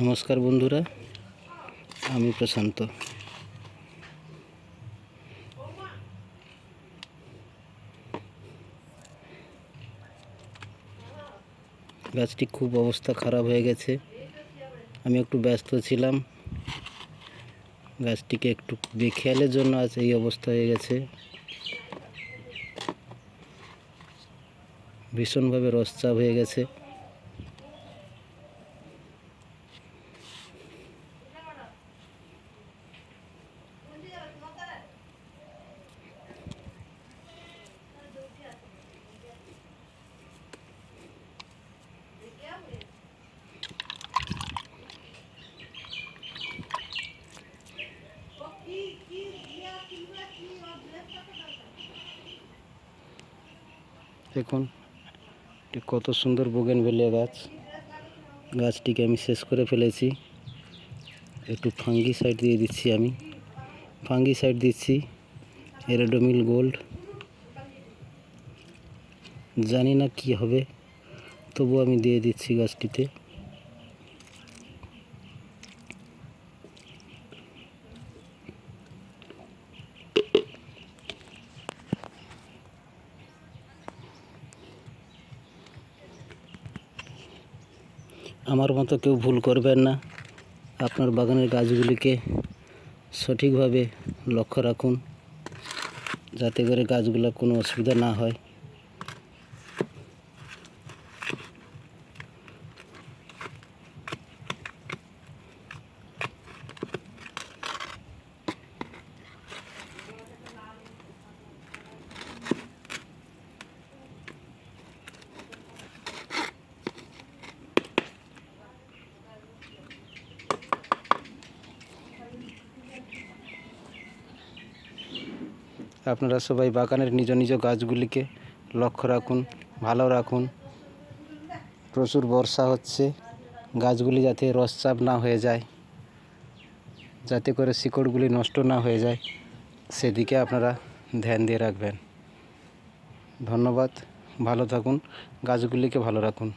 নমস্কার বন্ধুরা, আমি প্রশান্ত। গাছটি খুব অবস্থা খারাপ হয়ে গেছে। আমি একটু ব্যস্ত ছিলাম। গাছটিকে একটু বেখেয়ালের জন্য আজ এই অবস্থা হয়ে গেছে। ভীষণভাবে রসচাপ হয়ে গেছে। দেখুন, এটি কত সুন্দর বোগেন বেলিয়া গাছ। গাছটিকে আমি শেষ করে ফেলেছি। একটু ফাঙ্গি সাইড দিয়ে দিচ্ছি আমি। ফাঙ্গি সাইড দিচ্ছি, এরোডোমিল গোল্ড। জানি না কি হবে তবু আমি দিয়ে দিচ্ছি গাছটিতে। আমার মতো কেউ ভুল করবেন না। আপনার বাগানের গাছগুলিকে সঠিকভাবে লক্ষ্য রাখুন, যাতে করে গাছগুলো কোনো অসুবিধা না হয়। আপনারা সবাই বাগানের নিজ নিজ গাছগুলিকে লক্ষ্য রাখুন, ভালো রাখুন। প্রচুর বর্ষা হচ্ছে, গাছগুলি যাতে রসচাপ না হয়ে যায়, যাতে করে শিকড়গুলি নষ্ট না হয়ে যায়, সেদিকে আপনারা ধ্যান দিয়ে রাখবেন। ধন্যবাদ, ভালো থাকুন, গাছগুলিকে ভালো রাখুন।